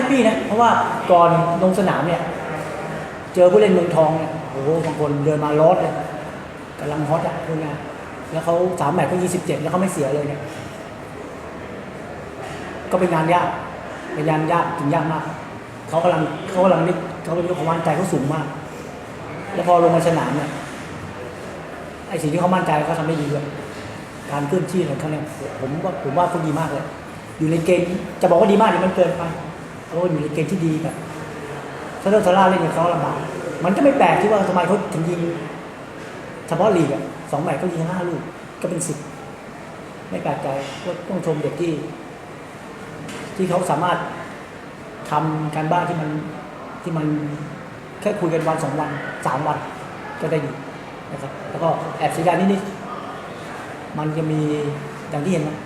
แฮปปี้นะ เพราะว่าก่อนลงสนามเนี่ย เจอผู้เล่นเมืองทองเนี่ยโอ้โหบางคนเดินมาลอดเลยกำลังฮอตอะพูดง่ายแล้วเขาสามแมตช์ก็ยี่สิบเจ็ดแล้วเขาไม่เสียเลยเนี่ย ก็เป็นงานยากเป็นงานยากถึงยากมากเขากำลังเขากำลังนี่เขาเป็นความมั่นใจเขาสูงมาก แล้วพอลงมาสนามเนี่ยไอ้สิ่งที่เขามั่นใจเขาทำได้ดีด้วยการเคลื่อนที่ของเขาเนี่ยผมว่าผมว่าเขาดีมากเลย อยู่ในเกณฑ์จะบอกว่าดีมากเนี่ยมันเกินไป เขาอยู่ในเกณฑ์ที่ดีแบบถ้าเริ่มซาร่าเล่นกับเขาลำบากมันก็ไม่แปลกที่ว่าทำไมเขาถึงยิงเฉพาะลีกอะสองแมตช์ก็ยิงห้าลูกก็เป็นสิบไม่แปลกใจก็ต้องชมเด็กที่ ที่เขาสามารถทำการบ้านที่มันที่มันแค่คุยกันวันสองวันสามวันก็ได้ดีนะครับแล้วก็แอบเสียดายนิดๆมันจะมีอย่างที่เห็นนะ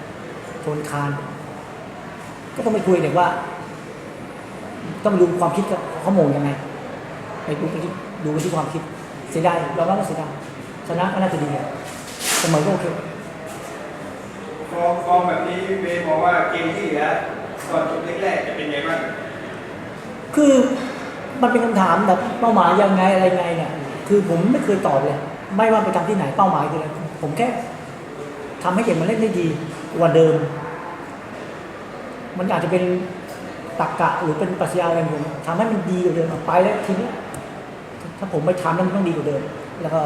โทนคาน ก็ต้องไปคุยเด็กว่า ต้องดูความคิดเขาเขาโมงยังไงไปดูไปที่ดูไปที่ความคิดเสียดายเราว่าเสียดายชนะก็น่าจะดีอะเสมอก็โอเคฟอร์มฟอร์มแบบนี้เบย์มองว่าเกมที่เหลือก่อนจบแรกๆจะเป็นไงบ้างคือมันเป็นคำถามแบบเป้าหมายยังไงอะไรไงเนี่ย คือผมไม่เคยตอบเลย ไม่ว่าไปทำที่ไหนเป้าหมายคืออะไรผมแค่ทำให้เด็กมันเล่นได้ดีกว่าเดิม มันอาจจะเป็น ตักกะหรือเป็นปรัชญาอะไรของผมทำให้มันดีกว่าเดิมเอาไปแล้วทีนี้ถ้าผมไปทำแล้วมันต้องดีกว่าเดิม แล้วก็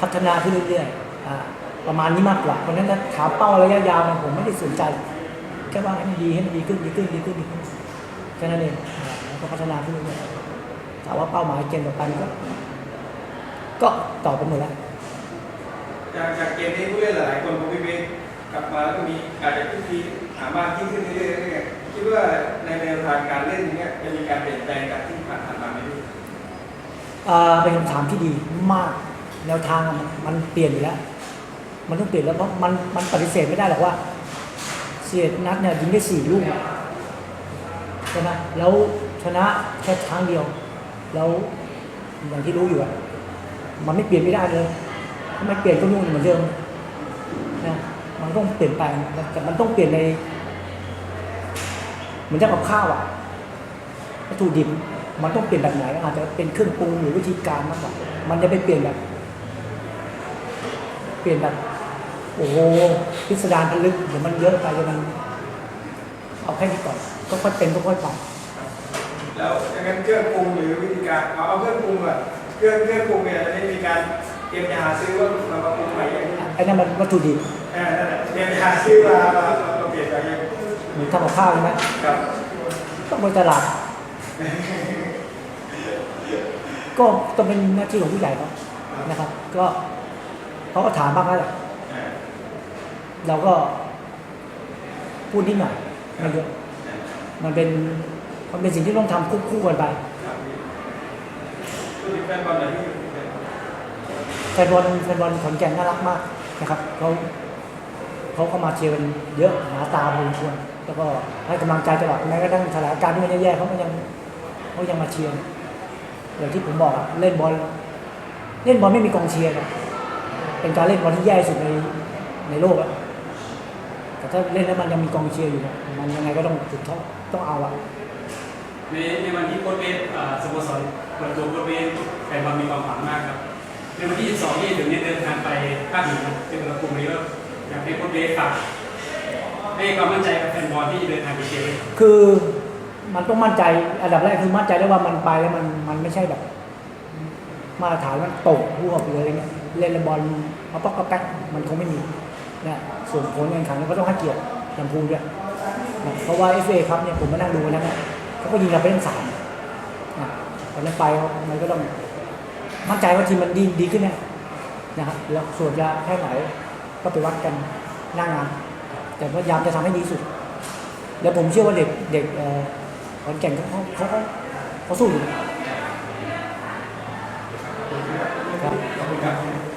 พัฒนาขึ้นเรื่อยๆประมาณนี้มากกว่าเพราะฉะนั้นถ้าถามเป้าระยะยาวเนี่ยผมไม่ได้สนใจแค่ว่าให้มันดีให้มันดีขึ้นดีขึ้นดีขึ้นดีขึ้นแค่นั้นเองแล้วก็พัฒนาขึ้นเรื่อยๆถามว่าเป้าหมายเกมต่อไปก็ ก็ตอบไปหมดแล้วจากจากเกมนี้ผู้เล่นหลายๆคนของพี่เบย์กลับมาแล้วก็มีอาจจะทุกที หามากยิ่ขึ้นเรื่อยๆเรื่ยคิดว่าในแนวทางการเล่นเนี้ยจะมีการเปลี่ยนแปลงจากที่ผ่านมาไหมพี่อ่าเป็นคำถามที่ดีมาก แนวทางมันมันเปลี่ยนอยู่แล้ว มันต้องเปลี่ยนแล้วเพราะมันมันปฏิเสธไม่ได้หรอกว่าเสียนัดเนี่ยยิงได้สี่ลูกใช่ไหมแล้วชนะแค่ครั้งเดียว แล้วอย่างที่รู้อยู่อะมันไม่เปลี่ยนไม่ได้เลยถ้าไม่เปลี่ยนก็ยุ่งเหมือนเดิมนะมันต้องเปลี่ยนแปลงแต่มันต้องเปลี่ยนใน เหมือนจะกับข้าวอะวัตถุดิบมันต้องเปลี่ยนแบบไหน อาจจะเป็นเครื่องปรุงหรือวิธีการมากกว่ามันจะไปเปลี่ยนแบบ เปลี่ยนแบบโอ้โหพิสดารพลึกเดี๋ยวมันเยอะไปเดี๋ยวมัน เอาแค่นี้ก่อนก็ค่อยเป็นก็ค่อยไปแล้วอย่างนั้นเครื่องปรุงหรือวิธีการเอาเอาเครื่องปรุงก่อนเครื่องเครื่องปรุงเนี่ยจะได้มีการเตรียมจะหาซื้อว่าเรามาปรุงใหม่อย่างนี้ไอ้นั่นมันวัตถุดิบเออนั่นแหละเตรียมจะหาซื้อมามามาเปลี่ยนอะไรอย่างนี้เหมือนทำกับข้าวใช่ไหมครับต้องไปตลาด ก็ต้องเป็นหน้าที่ของผู้ใหญ่เขานะครับ ก็เขาก็ถามบ้างแล้วแหละเออเราก็พูดนิดหน่อยไม่เยอะมันเป็นมันเป็นสิ่งที่ต้องทำควบคู่กันไปครับพูดถึงแฟนบอลหน่อยพี่แฟนบอลแฟนบอลขอนแก่นน่ารักมากนะครับเขาเขาก็มาเชียร์กันเยอะหนาตาพอสมควร แล้วก็ให้กำลังใจตลอดแม้กระทั่งสถานการณ์ที่มันแย่ๆเขาก็ยังเขายังมาเชียร์อย่างที่ผมบอกอะเล่นบอลเล่นบอลไม่มีกองเชียร์เป็นการเล่นบอลที่แย่สุดในในโลกอะแต่ถ้าเล่นแล้วมันยังมีกองเชียร์อยู่เนี่ยมันยังไงก็ต้องถึงต้องต้องเอาอะในในวันที่โค้ชเบสสโมสรเปิดตัวโค้ชเบสแฟนบอลมีความหวังมากครับในวันที่ 22 ที่ถึงนี้เดินทางไปภาคเหนือที่กระกรุงนี้ก็อยากให้โค้ชเบสฝาก ให้ความมั่นใจกับแฟนบอลที่เดินทางไปเชียร์คือมันต้องมั่นใจอันดับแรกคือมั่นใจได้ว่ามันไปแล้วมันมันไม่ใช่แบบ มาตรฐานมันตกหัวหรืออะไรเงี้ยเล่นบอลเอาป๊อกกระแป๊กมันคงไม่มีนะส่วนผลการแข่งขันก็ต้องให้เกียรติลำพูนด้วยนะเพราะว่าเอฟเอครับเนี่ยผมมานั่งดูแล้วนะเขาก็ยิงเราไปทั้งสามนะตอนนั้นไปมันก็ต้องมั่นใจว่าทีมมันดีดีขึ้นแน่นะครับแล้วส่วนจะแค่ไหนก็ไปวัดกันหน้างาน แต่พยายามจะทำให้ดีสุด แล้วผมเชื่อว่าเด็กเด็กขอนแก่นเขาเขาเขาสู้อยู่ครับ